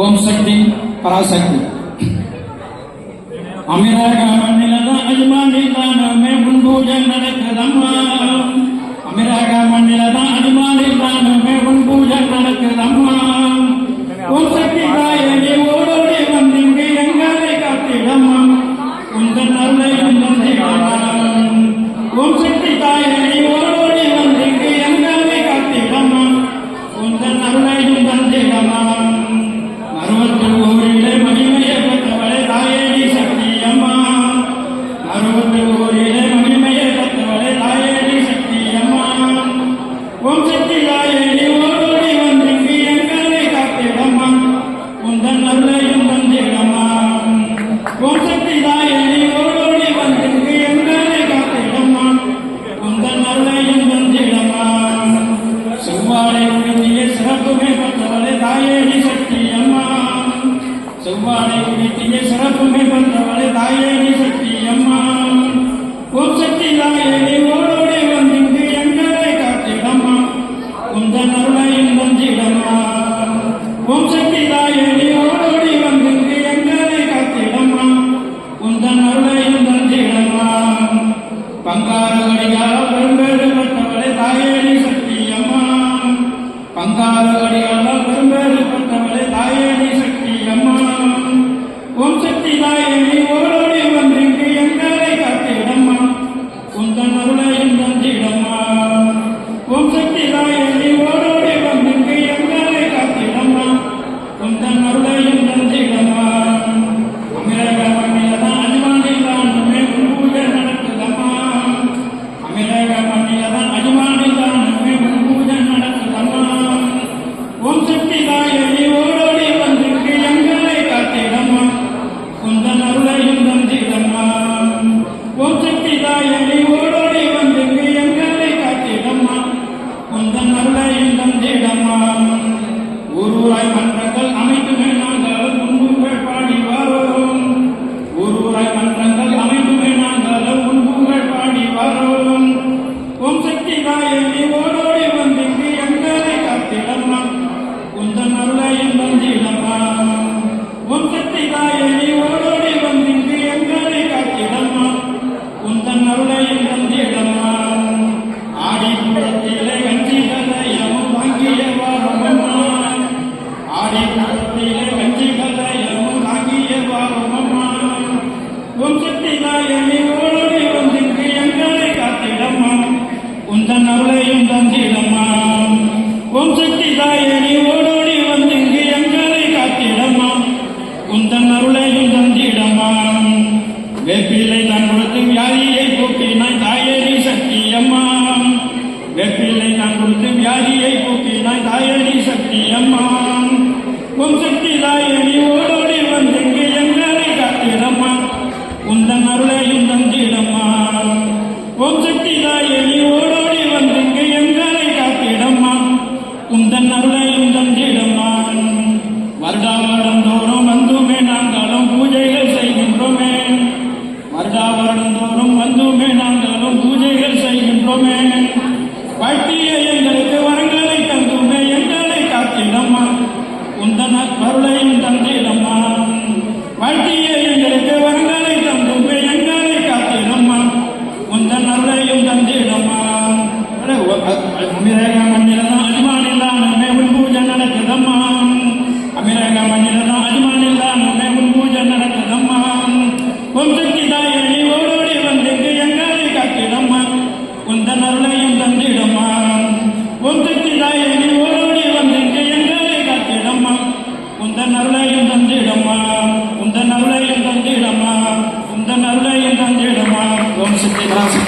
ఓం శక్తి పరాశక్తి అమిరా కామని అజ్మాని దానమే ముందు జనరకదమ్మా எம்மானை வீட்டிலே சிறப்புமை பண்றவளை தாயே நீ சக்தி எம்மா ஓம் சக்தி தாயே நீ ஓடோடே வந்திங்கு எங்களை காத்திடம்மா. உந்தன் அருளை வந்திடம்மா ஓம் சக்தி தாயே நீ ஓடோடி வந்திங்கு எங்களை காத்திடம்மா. உந்தன் அருளை வந்திடம்மா பங்காறு கடிகாரம் வேப்பிலை நான் உனக்கும் யாரே ಅಮಿರಾಗ ಮಂದಿರದ ಅಜಮಾನಿಲ್ಲ ನಮ್ಮೆ ಹುಲ್ಗೂ ಜನರ ಕದಮ್ಮ ಅಮಿರಾಗ ಮಂದಿರದ ಅಜಮಾನಿಲ್ಲ ನಮ್ಮೆ ಹುಲ್ಗೂ ಜನರ ಕದಮ್ಮ ವಂಶಕ್ಕೆ ತಾಯಿ ಓಡೋಡಿ ಬಂದಿದ್ದು ಎಂಗಾಳಿ ಕಾಕಿಡಮ್ಮ ಕುಂದನರುಳ ಎಂದಂದಿಡಮ್ಮ ವಂಶಕ್ಕೆ ತಾಯಿ ಓಡೋಡಿ ಬಂದಿದ್ದು ಎಂಗಾಳಿ ಕಾಕಿಡಮ್ಮ குந்தனருளையும் தந்திடமா குந்தனருளையும் தந்திடமா குந்தனருளையும் தந்திடமா ஓம் சித்தி ராசி